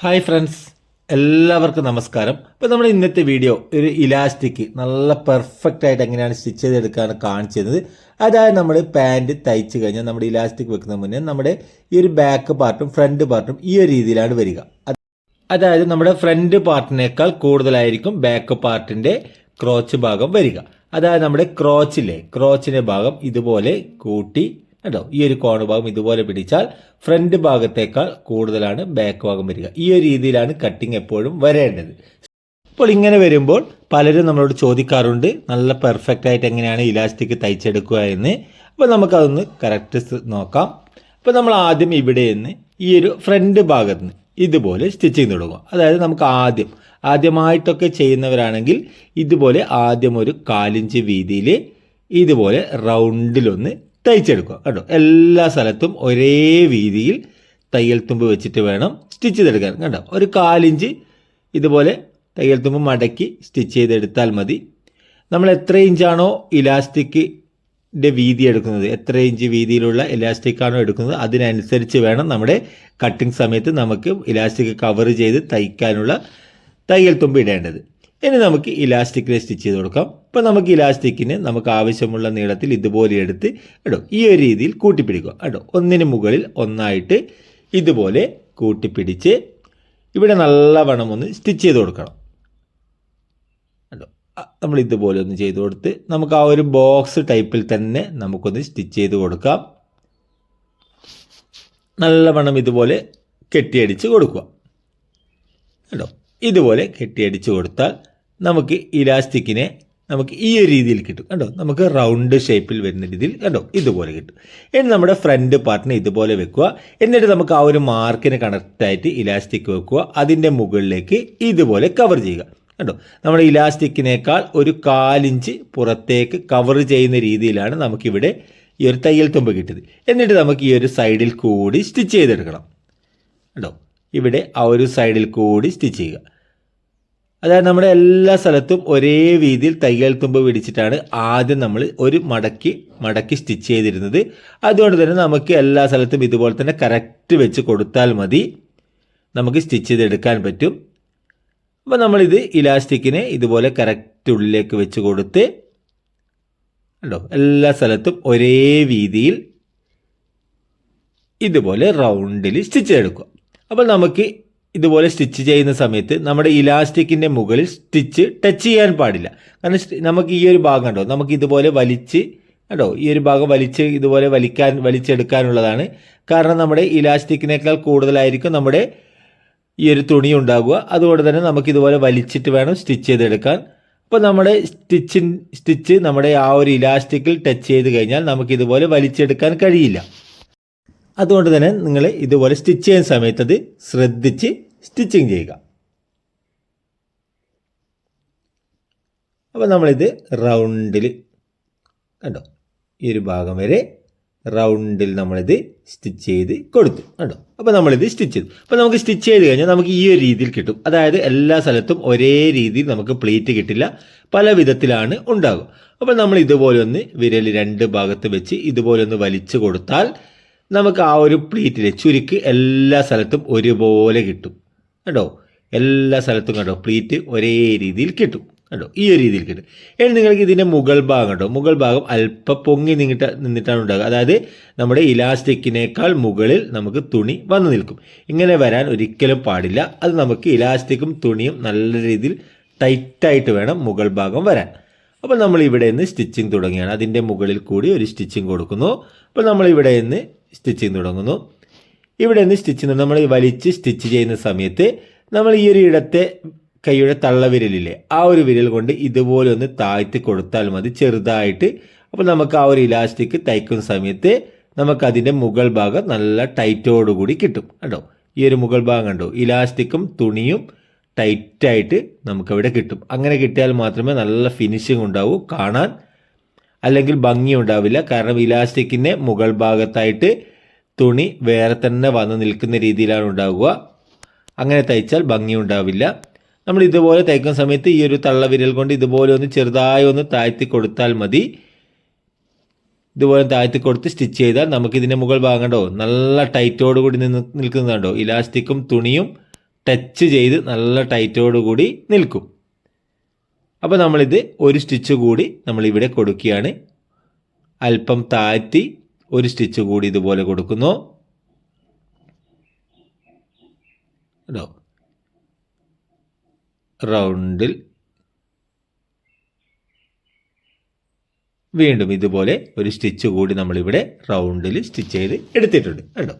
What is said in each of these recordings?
Hi friends. എല്ലാവർക്കും നമസ്കാരം. അപ്പോൾ നമ്മുടെ ഇന്നത്തെ വീഡിയോ ഒരു ഇലാസ്റ്റിക് നല്ല പെർഫെക്റ്റ് ആയിട്ട് എങ്ങനെയാണ് സ്റ്റിച്ച് ചെയ്തെടുക്കാണ് കാണിച്ചു തരുന്നത് അതായത് നമ്മൾ പാന്റ് തയ്ച്ച് കഴിഞ്ഞാൽ നമ്മുടെ ഇലാസ്റ്റിക് വെക്കുന്ന മുന്നേ നമ്മുടെ ഈ ഒരു ബാക്ക് പാർട്ടും ഫ്രണ്ട് പാർട്ടും ഈ ഒരു രീതിയിലാണ് വരിക. അതായത് നമ്മുടെ ഫ്രണ്ട് പാർട്ടിനേക്കാൾ കൂടുതലായിരിക്കും ബാക്ക് പാർട്ടിന്റെ ക്രോച്ച് ഭാഗം വരിക. അതായത് നമ്മുടെ ക്രോച്ചിലെ ക്രോച്ചിന്റെ ഭാഗം ഇതുപോലെ കൂട്ടി കേട്ടോ ഈ ഒരു കോണ് ഭാഗം ഇതുപോലെ പിടിച്ചാൽ ഫ്രണ്ട് ഭാഗത്തേക്കാൾ കൂടുതലാണ് ബാക്ക് ഭാഗം വരിക. ഈ ഒരു രീതിയിലാണ് കട്ടിങ് എപ്പോഴും വരേണ്ടത്. അപ്പോൾ ഇങ്ങനെ വരുമ്പോൾ പലരും നമ്മളോട് ചോദിക്കാറുണ്ട് നല്ല പെർഫെക്റ്റ് ആയിട്ട് എങ്ങനെയാണ് ഇലാസ്റ്റിക് തയ്ച്ചെടുക്കുക എന്ന്. അപ്പോൾ നമുക്കതൊന്ന് കറക്റ്റ് നോക്കാം. അപ്പോൾ നമ്മൾ ആദ്യം ഇവിടെ നിന്ന് ഈ ഒരു ഫ്രണ്ട് ഭാഗത്ത് നിന്ന് ഇതുപോലെ സ്റ്റിച്ച് ചെയ്ത് തുടങ്ങുക അതായത് നമുക്ക് ആദ്യം ആദ്യമായിട്ടൊക്കെ ചെയ്യുന്നവരാണെങ്കിൽ ഇതുപോലെ ആദ്യം ഒരു കാലിഞ്ച് വീതിയിൽ ഇതുപോലെ റൗണ്ടിലൊന്ന് തയ്ച്ചെടുക്കുക. കേട്ടോ എല്ലാ സ്ഥലത്തും ഒരേ രീതിയിൽ തയ്യൽ തുമ്പ് വെച്ചിട്ട് വേണം സ്റ്റിച്ച് ചെയ്തെടുക്കാൻ. കേട്ടോ ഒരു കാലിഞ്ച് ഇതുപോലെ തയ്യൽ തുമ്പ് മടക്കി സ്റ്റിച്ച് ചെയ്തെടുത്താൽ മതി. നമ്മൾ എത്ര ഇഞ്ചാണോ ഇലാസ്റ്റിക്കിന്റെ വീതി എടുക്കുന്നത് എത്ര ഇഞ്ച് വീതിയിലുള്ള ഇലാസ്റ്റിക് ആണോ എടുക്കുന്നത് അതിനനുസരിച്ച് വേണം നമ്മുടെ കട്ടിങ് സമയത്ത് നമുക്ക് ഇലാസ്റ്റിക് കവർ ചെയ്ത് തയ്ക്കാനുള്ള തയ്യൽ തുമ്പ് ഇടേണ്ടത്. ഇനി നമുക്ക് ഇലാസ്റ്റിക്കിനെ സ്റ്റിച്ച് ചെയ്ത് കൊടുക്കാം. ഇപ്പോൾ നമുക്ക് ഇലാസ്റ്റിക്കിന് നമുക്ക് ആവശ്യമുള്ള നീളത്തിൽ ഇതുപോലെ എടുത്ത് കേട്ടോ ഈ ഒരു രീതിയിൽ കൂട്ടിപ്പിടിക്കുക. കേട്ടോ ഒന്നിന് മുകളിൽ ഒന്നായിട്ട് ഇതുപോലെ കൂട്ടിപ്പിടിച്ച് ഇവിടെ നല്ലവണ്ണം ഒന്ന് സ്റ്റിച്ച് ചെയ്ത് കൊടുക്കണം. കേട്ടോ നമ്മൾ ഇതുപോലെ ഒന്ന് ചെയ്ത് കൊടുത്ത് നമുക്ക് ആ ഒരു ബോക്സ് ടൈപ്പിൽ തന്നെ നമുക്കൊന്ന് സ്റ്റിച്ച് ചെയ്ത് കൊടുക്കാം. നല്ലവണ്ണം ഇതുപോലെ കെട്ടിയടിച്ച് കൊടുക്കുക. കേട്ടോ ഇതുപോലെ കെട്ടിയടിച്ച് കൊടുത്താൽ നമുക്ക് ഇലാസ്റ്റിക്കിനെ നമുക്ക് ഈ ഒരു രീതിയിൽ കിട്ടും. കണ്ടോ? നമുക്ക് റൗണ്ട് ഷേപ്പിൽ വരുന്ന രീതിയിൽ കണ്ടോ? ഇതുപോലെ കിട്ടും. എന്നിട്ട് നമ്മുടെ ഫ്രണ്ട് പാർട്ടിനെ ഇതുപോലെ വെക്കുക. എന്നിട്ട് നമുക്ക് ആ ഒരു മാർക്കിന് കണക്റ്റായിട്ട് ഇലാസ്റ്റിക് വെക്കുക. അതിന്റെ മുകളിലേക്ക് ഇതുപോലെ കവർ ചെയ്യുക. കണ്ടോ? നമ്മുടെ ഇലാസ്റ്റിക്കിനേക്കാൾ ഒരു കാലിഞ്ച് പുറത്തേക്ക് കവർ ചെയ്യുന്ന രീതിയിലാണ് നമുക്കിവിടെ ഈ ഒരു തയ്യൽ തുമ്പ് കിട്ടിയത്. എന്നിട്ട് നമുക്ക് ഈ ഒരു സൈഡിൽ കൂടി സ്റ്റിച്ച് ചെയ്തെടുക്കണം. കണ്ടോ? ഇവിടെ ആ ഒരു സൈഡിൽ കൂടി സ്റ്റിച്ച് ചെയ്യുക. അതായത് നമ്മുടെ എല്ലാ സ്ഥലത്തും ഒരേ രീതിയിൽ തയ്യൽ തുമ്പ് പിടിച്ചിട്ടാണ് ആദ്യം നമ്മൾ ഒരു മടക്കി മടക്കി സ്റ്റിച്ച് ചെയ്തിരുന്നത്. അതുകൊണ്ട് തന്നെ നമുക്ക് എല്ലാ സ്ഥലത്തും ഇതുപോലെ തന്നെ കറക്റ്റ് വെച്ച് കൊടുത്താൽ മതി. നമുക്ക് സ്റ്റിച്ച് ചെയ്തെടുക്കാൻ പറ്റും. അപ്പോൾ നമ്മളിത് ഇലാസ്റ്റിക്കിനെ ഇതുപോലെ കറക്റ്റ് ഉള്ളിലേക്ക് വെച്ച് കൊടുത്ത് കണ്ടോ എല്ലാ സ്ഥലത്തും ഒരേ രീതിയിൽ ഇതുപോലെ റൗണ്ടിൽ സ്റ്റിച്ച് ചെയ്തെടുക്കുക. അപ്പോൾ നമുക്ക് ഇതുപോലെ സ്റ്റിച്ച് ചെയ്യുന്ന സമയത്ത് നമ്മുടെ ഇലാസ്റ്റിക്കിന്റെ മുകളിൽ സ്റ്റിച്ച് ടച്ച് ചെയ്യാൻ പാടില്ല. കാരണം നമുക്ക് ഈ ഒരു ഭാഗം കണ്ടോ? നമുക്ക് ഇതുപോലെ വലിച്ച് കണ്ടോ? ഈ ഒരു ഭാഗം വലിച്ച് ഇതുപോലെ വലിക്കാൻ വലിച്ചെടുക്കാനുള്ളതാണ്. കാരണം നമ്മുടെ ഇലാസ്റ്റിക്കിനേക്കാൾ കൂടുതലായിരിക്കും നമ്മുടെ ഈ ഒരു തുണി ഉണ്ടാകുക അതുകൊണ്ട് തന്നെ നമുക്ക് ഇതുപോലെ വലിച്ചിട്ട് വേണം സ്റ്റിച്ച് ചെയ്തെടുക്കാൻ. അപ്പോൾ നമ്മുടെ സ്റ്റിച്ചിൻ സ്റ്റിച്ച് നമ്മുടെ ആ ഒരു ഇലാസ്റ്റിക്കിൽ ടച്ച് ചെയ്ത് കഴിഞ്ഞാൽ നമുക്കിതുപോലെ വലിച്ചെടുക്കാൻ കഴിയില്ല. അതുകൊണ്ട് തന്നെ നിങ്ങൾ ഇതുപോലെ സ്റ്റിച്ച് ചെയ്യുന്ന സമയത്ത് അത് ശ്രദ്ധിച്ച് സ്റ്റിച്ചിങ് ചെയ്യുക. അപ്പോൾ നമ്മളിത് റൗണ്ടിൽ കണ്ടോ? ഈ ഒരു ഭാഗം വരെ റൗണ്ടിൽ നമ്മളിത് സ്റ്റിച്ച് ചെയ്ത് കൊടുത്തു. കണ്ടോ? അപ്പോൾ നമ്മളിത് സ്റ്റിച്ച് ചെയ്തു. അപ്പോൾ നമുക്ക് സ്റ്റിച്ച് ചെയ്ത് കഴിഞ്ഞാൽ നമുക്ക് ഈ ഒരു രീതിയിൽ കിട്ടും. അതായത് എല്ലാ സ്ഥലത്തും ഒരേ രീതിയിൽ നമുക്ക് പ്ലേറ്റ് കിട്ടില്ല. പല വിധത്തിലാണ് ഉണ്ടാകുക അപ്പോൾ നമ്മൾ ഇതുപോലെ ഒന്ന് വിരൽ രണ്ട് ഭാഗത്ത് വെച്ച് ഇതുപോലെ ഒന്ന് വലിച്ചു കൊടുത്താൽ നമുക്ക് ആ ഒരു പ്ലീറ്റിലെ ചുരുക്ക് എല്ലാ സ്ഥലത്തും ഒരുപോലെ കിട്ടും. കേട്ടോ എല്ലാ സ്ഥലത്തും കണ്ടോ? പ്ലീറ്റ് ഒരേ രീതിയിൽ കിട്ടും. കണ്ടോ? ഈ ഒരു രീതിയിൽ കിട്ടും. ഇനി നിങ്ങൾക്ക് ഇതിന്റെ മുകൾ ഭാഗം കണ്ടോ? മുകൾ ഭാഗം അല്പം പൊങ്ങി നിന്നിട്ട് നിന്നിട്ടാണ് ഉണ്ടാകുക. അതായത് നമ്മുടെ ഇലാസ്റ്റിക്കിനേക്കാൾ മുകളിൽ നമുക്ക് തുണി വന്നു നിൽക്കും. ഇങ്ങനെ വരാൻ ഒരിക്കലും പാടില്ല. അത് നമുക്ക് ഇലാസ്റ്റിക്കും തുണിയും നല്ല രീതിയിൽ ടൈറ്റായിട്ട് വേണം മുകൾ ഭാഗം വരാൻ. അപ്പോൾ നമ്മൾ ഇവിടെ നിന്ന് സ്റ്റിച്ചിങ് തുടങ്ങിയാണ്. അതിന്റെ മുകളിൽ കൂടി ഒരു സ്റ്റിച്ചിങ് കൊടുക്കുന്നു. അപ്പോൾ നമ്മൾ ഇവിടെ നിന്ന് സ്റ്റിച്ചിങ് തുടങ്ങുന്നു ഇവിടെ നിന്ന് സ്റ്റിച്ച് നമ്മൾ വലിച്ച് സ്റ്റിച്ച് ചെയ്യുന്ന സമയത്ത് നമ്മൾ ഈ ഒരു ഇടത്തെ കൈയുടെ തള്ളവിരലില്ലേ ആ ഒരു വിരൽ കൊണ്ട് ഇതുപോലെ ഒന്ന് താഴ്ത്തി കൊടുത്താൽ മതി ചെറുതായിട്ട്. അപ്പോൾ നമുക്ക് ആ ഒരു ഇലാസ്റ്റിക് തയ്ക്കുന്ന സമയത്ത് നമുക്കതിന്റെ മുകൾ ഭാഗം നല്ല ടൈറ്റോടുകൂടി കിട്ടും. കേട്ടോ ഈ ഒരു മുകൾ ഭാഗം കണ്ടോ? ഇലാസ്റ്റിക്കും തുണിയും ടൈറ്റായിട്ട് നമുക്കവിടെ കിട്ടും. അങ്ങനെ കിട്ടിയാൽ മാത്രമേ നല്ല ഫിനിഷിംഗ് ഉണ്ടാവൂ. കാണാൻ അല്ലെങ്കിൽ ഭംഗി ഉണ്ടാവില്ല കാരണം ഇലാസ്റ്റിക്കിന്റെ മുകൾ ഭാഗത്തായിട്ട് തുണി വേറെ തന്നെ വന്ന് നിൽക്കുന്ന രീതിയിലാണ് ഉണ്ടാവുക. അങ്ങനെ തയ്ച്ചാൽ ഭംഗി ഉണ്ടാവില്ല നമ്മൾ ഇതുപോലെ തയ്ക്കുന്ന സമയത്ത് ഈ ഒരു തള്ള വിരൽ കൊണ്ട് ഇതുപോലെ ഒന്ന് ചെറുതായി ഒന്ന് താഴ്ത്തി കൊടുത്താൽ മതി. ഇതുപോലെ താഴ്ത്തി കൊടുത്ത് സ്റ്റിച്ച് ചെയ്താൽ നമുക്ക് ഇതിന്റെ മുകൾ ഭാഗം കണ്ടോ? നല്ല ടൈറ്റോട് കൂടി നിന്ന് നിൽക്കുന്നതുണ്ടോ? ഇലാസ്റ്റിക്കും തുണിയും ടച്ച് ചെയ്ത് നല്ല ടൈറ്റോട് കൂടി നിൽക്കും. അപ്പോൾ നമ്മളിത് ഒരു സ്റ്റിച്ച് കൂടി നമ്മളിവിടെ കൊടുക്കുകയാണ്. അല്പം താഴ്ത്തി ഒരു സ്റ്റിച്ച് കൂടി ഇതുപോലെ കൊടുക്കുന്നു. കേട്ടോ റൗണ്ടിൽ വീണ്ടും ഇതുപോലെ ഒരു സ്റ്റിച്ച് കൂടി നമ്മളിവിടെ റൗണ്ടിൽ സ്റ്റിച്ച് ചെയ്ത് എടുത്തിട്ടുണ്ട് കേട്ടോ.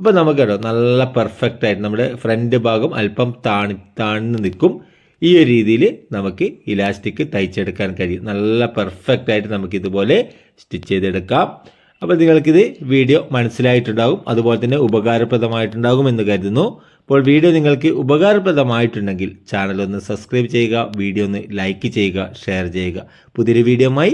അപ്പോൾ നമുക്ക് കേട്ടോ നല്ല പെർഫെക്റ്റ് ആയിട്ട് നമ്മുടെ ഫ്രണ്ട് ഭാഗം അല്പം താണി താഴ്ന്ന് നിൽക്കും. ഈ ഒരു രീതിയിൽ നമുക്ക് ഇലാസ്റ്റിക് തയ്ച്ചെടുക്കാൻ കഴിയും. നല്ല പെർഫെക്റ്റ് ആയിട്ട് നമുക്ക് ഇതുപോലെ സ്റ്റിച്ച് ചെയ്തെടുക്കാം. അപ്പോൾ നിങ്ങൾക്കിത് വീഡിയോ മനസ്സിലായിട്ടുണ്ടാകും അതുപോലെ തന്നെ ഉപകാരപ്രദമായിട്ടുണ്ടാകും എന്ന് കരുതുന്നു. അപ്പോൾ വീഡിയോ നിങ്ങൾക്ക് ഉപകാരപ്രദമായിട്ടുണ്ടെങ്കിൽ ചാനൽ ഒന്ന് സബ്സ്ക്രൈബ് ചെയ്യുക വീഡിയോ ഒന്ന് ലൈക്ക് ചെയ്യുക ഷെയർ ചെയ്യുക. പുതിയൊരു വീഡിയോയുമായി